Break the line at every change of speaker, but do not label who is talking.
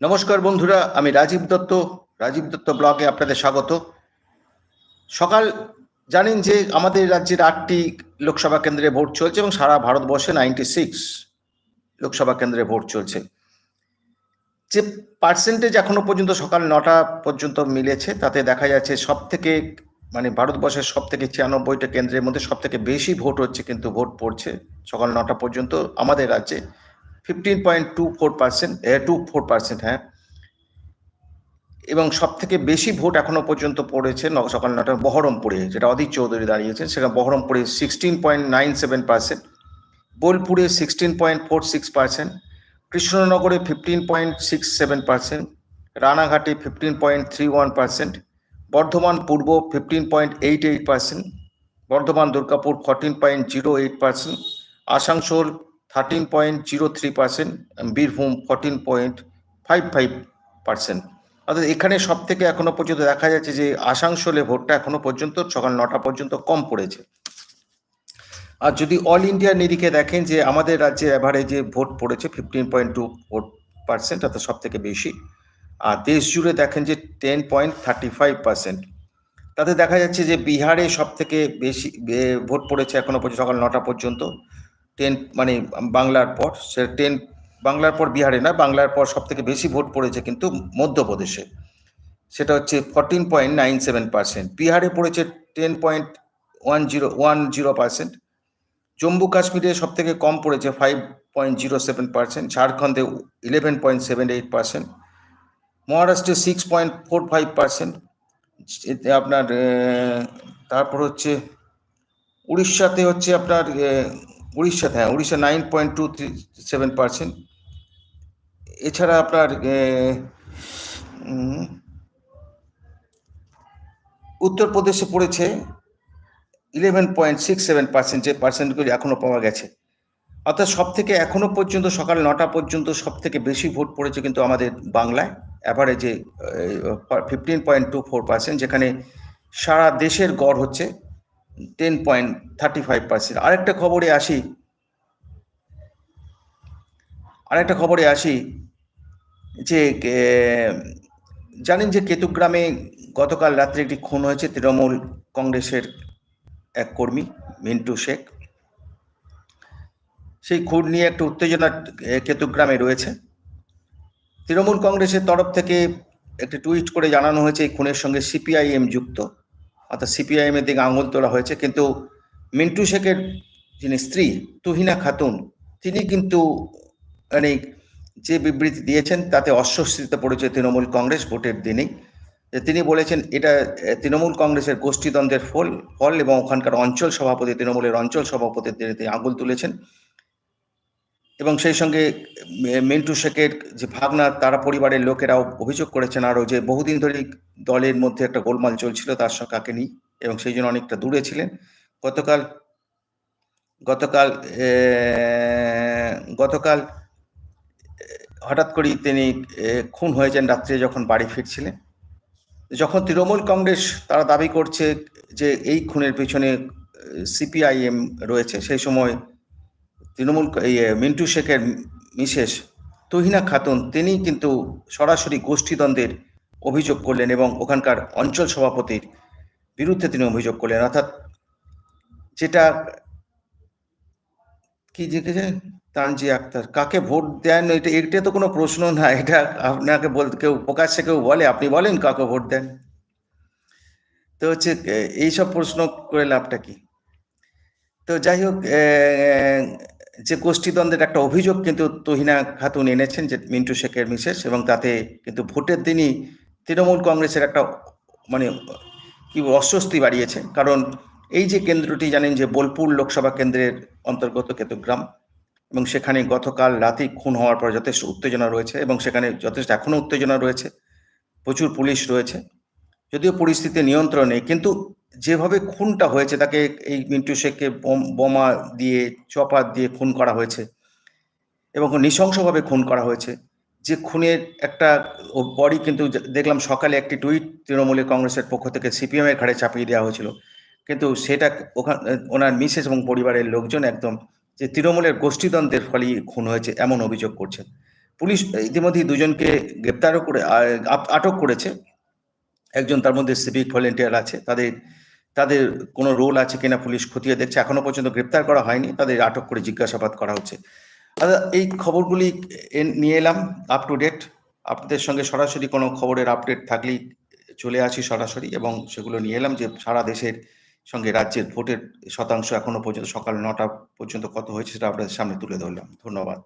নমস্কার বন্ধুরা, আমি রাজীব দত্ত রাজীব দত্ত ব্লগে আপনাদের স্বাগত। সকাল, জানেন যে আমাদের রাজ্যের আটটি লোকসভা কেন্দ্রে ভোট চলছে এবং সারা ভারতবর্ষে নাইনটি সিক্স লোকসভা কেন্দ্রে ভোট চলছে। যে পার্সেন্টেজ এখনও পর্যন্ত সকাল নটা পর্যন্ত মিলেছে, তাতে দেখা যাচ্ছে সব থেকে মানে ভারতবর্ষের সব থেকে ছিয়ানব্বইটা কেন্দ্রের মধ্যে সব থেকে বেশি ভোট হচ্ছে, কিন্তু ভোট পড়ছে সকাল নটা পর্যন্ত আমাদের রাজ্যে। Fifteen point two four percent two four percent হ্যাঁ। এবং সব থেকে বেশি ভোট এখনও পর্যন্ত পড়েছে সকাল নটা, বহরমপুরে, যেটা অদিত চৌধুরী দাঁড়িয়েছেন, সেখানে বহরমপুরে sixteen point nine seven percent বোলপুরে sixteen point four six percent কৃষ্ণনগরে fifteen point six seven percent রানাঘাটে fifteen point three one percent Bardhaman Purba fifteen point eight eight percent Bardhaman Durgapur fourteen point zero eight percent Asansol thirteen point zero three percent Birbhum fourteen point five five percent অর্থাৎ এখানে সব থেকে এখনও পর্যন্ত দেখা যাচ্ছে যে আসানসোলে ভোটটা এখনও পর্যন্ত সকাল নটা পর্যন্ত কম পড়েছে। আর যদি অল ইন্ডিয়া নিরিখে দেখেন যে আমাদের রাজ্যে অ্যাভারেজে ভোট পড়েছে fifteen point two vote percent অর্থাৎ সব থেকে বেশি, আর দেশ জুড়ে দেখেন যে ten point thirty five percent তাতে দেখা যাচ্ছে যে বিহারে সব থেকে বেশি ভোট পড়েছে এখনও পর্যন্ত সকাল নটা পর্যন্ত। টেন মানে বাংলার পর, সে টেন বাংলার পর বিহারে না, বাংলার পর সব থেকে বেশি ভোট পড়েছে কিন্তু মধ্যপ্রদেশে। সেটা হচ্ছে fourteen point nine seven percent বিহারে পড়েছে ten point one zero one zero percent Jammu কাশ্মীরে সব থেকে কম পড়েছে five point zero seven percent ঝাড়খণ্ডে eleven point seven eight percent মহারাষ্ট্রে six point four five percent আপনার তারপর হচ্ছে উড়িষ্যাতে হচ্ছে আপনার উড়িষ্যাতে হ্যাঁ Orissa nine point two three seven percent এছাড়া আপনার উত্তরপ্রদেশে পড়েছে eleven point six seven percent যে পার্সেন্টগুলি এখনও পাওয়া গেছে। অর্থাৎ সব থেকে এখনও পর্যন্ত, সকাল নটা পর্যন্ত সব থেকে বেশি ভোট পড়েছে কিন্তু আমাদের বাংলায়। অ্যাভারেজে fifteen point two four percent যেখানে সারা দেশের গড় হচ্ছে। Ten point thirty five percent আরেকটা খবরে আসি। আরেকটা খবরে আসি যে জানেন যে কেতুগ্রামে গতকাল রাত্রে একটি খুন হয়েছে তৃণমূল কংগ্রেসের এক কর্মী, মিন্টু শেখ। সেই খুন নিয়ে একটা উত্তেজনা কেতুগ্রামে রয়েছে। তৃণমূল কংগ্রেসের তরফ থেকে একটি টুইট করে জানানো হয়েছে এই খুনের সঙ্গে সিপিআইএম যুক্ত। অর্থাৎ সিপিআইএম এর দিকে আঙুল তোলা হয়েছে, কিন্তু মিন্টু শেখের যিনি স্ত্রী, তুহিনা খাতুন, তিনি কিন্তু মানে যে বিবৃতি দিয়েছেন তাতে অস্বস্তিতে পড়েছে তৃণমূল কংগ্রেস ভোটের দিনেই তিনি বলেছেন এটা তৃণমূল কংগ্রেসের গোষ্ঠীদ্বন্দ্বের ফল ফল এবং ওখানকার অঞ্চল সভাপতি, তৃণমূলের অঞ্চল সভাপতির দিনে তিনি আঙুল তুলেছেন। এবং সেই সঙ্গে মিন্টু শেখের যে ভাবনা, তারা পরিবারের লোকেরাও অভিযোগ করেছেন আরও যে বহুদিন ধরেই দলের মধ্যে একটা গোলমাল চলছিল তার সঙ্গে কাকে নিয়ে এবং সেই জন্য অনেকটা দূরে ছিলেন। গতকাল গতকাল গতকাল হঠাৎ করেই তিনি খুন হয়েছেন রাত্রে যখন বাড়ি ফিরছিলেন। যখন তৃণমূল কংগ্রেস তারা দাবি করছে যে এই খুনের পিছনে সিপিআইএম রয়েছে, সেই সময় তৃণমূল মিন্টু শেখের মিসেস তুহিনা খাতুন, তিনি কিন্তু সরাসরি গোষ্ঠীদ্বন্দ্বের অভিযোগ করলেন এবং ওখানকার অঞ্চল সভাপতির বিরুদ্ধে তিনি অভিযোগ করলেন। অর্থাৎ যেটা কি জিজ্ঞেসেন তানজি আক্তার। কাকে ভোট দেন? এটা এটা তো কোনো প্রশ্ন না, এটা আপনাকে বলতে কেউ, প্রকাশ্যে কেউ বলে। আপনি বলেন কাকে ভোট দেন। তো হচ্ছে এইসব প্রশ্ন করে লাভটা কি? তো যাই হোক যে গোষ্ঠীদ্বন্দ্বের একটা অভিযোগ কিন্তু তহিনা খাতুন এনেছেন যে মিন্টু শেখের মিসেস এবং তাতে কিন্তু ভোটের দিনই তৃণমূল কংগ্রেসের একটা মানে কি অস্বস্তি বাড়িয়েছে। কারণ এই যে কেন্দ্রটি জানেন যে বোলপুর লোকসভা কেন্দ্রের অন্তর্গত কেতুগ্রাম এবং সেখানে গতকাল রাতে খুন হওয়ার পর যথেষ্ট উত্তেজনা রয়েছে এবং সেখানে যথেষ্ট এখনও উত্তেজনা রয়েছে। প্রচুর পুলিশ রয়েছে। যদিও পরিস্থিতি নিয়ন্ত্রণে, কিন্তু যেভাবে খুনটা হয়েছে, তাকে এই মিন্টু শেখকে বোম- দিয়ে, চপার দিয়ে খুন করা হয়েছে এবং নৃশংসভাবে খুন করা হয়েছে। যে খুনের একটা বডি কিন্তু দেখলাম সকালে একটি টুইট তৃণমূলের কংগ্রেসের পক্ষ থেকে সিপিএমের ঘাড়ে চাপিয়ে দেওয়া হয়েছিল। কিন্তু সেটা ওখানে, ওনার মিসেস এবং পরিবারের লোকজন একদম যে তৃণমূলের গোষ্ঠীদ্বন্দ্বের ফলেই খুন হয়েছে এমন অভিযোগ করছেন পুলিশ ইতিমধ্যেই দুজনকে গ্রেপ্তারও করে আটক করেছে। একজন তার মধ্যে সিভিক ভলেন্টিয়ার আছে, তাদের তাদের কোনো রোল আছে কিনা পুলিশ খতিয়ে দেখছে, এখনও পর্যন্ত গ্রেপ্তার করা হয়নি, তাদের আটক করে জিজ্ঞাসাবাদ করা হচ্ছে। আর এই খবরগুলি নিয়ে এলাম আপ টু ডেট আপনাদের সঙ্গে সরাসরি কোনো খবরের আপডেট থাকলেই চলে আসি সরাসরি এবং সেগুলো নিয়ে এলাম যে সারা দেশের সঙ্গে রাজ্যের ভোটের শতাংশ এখনও পর্যন্ত সকাল নটা পর্যন্ত কত হয়েছে সেটা আপনাদের সামনে তুলে ধরলাম। ধন্যবাদ।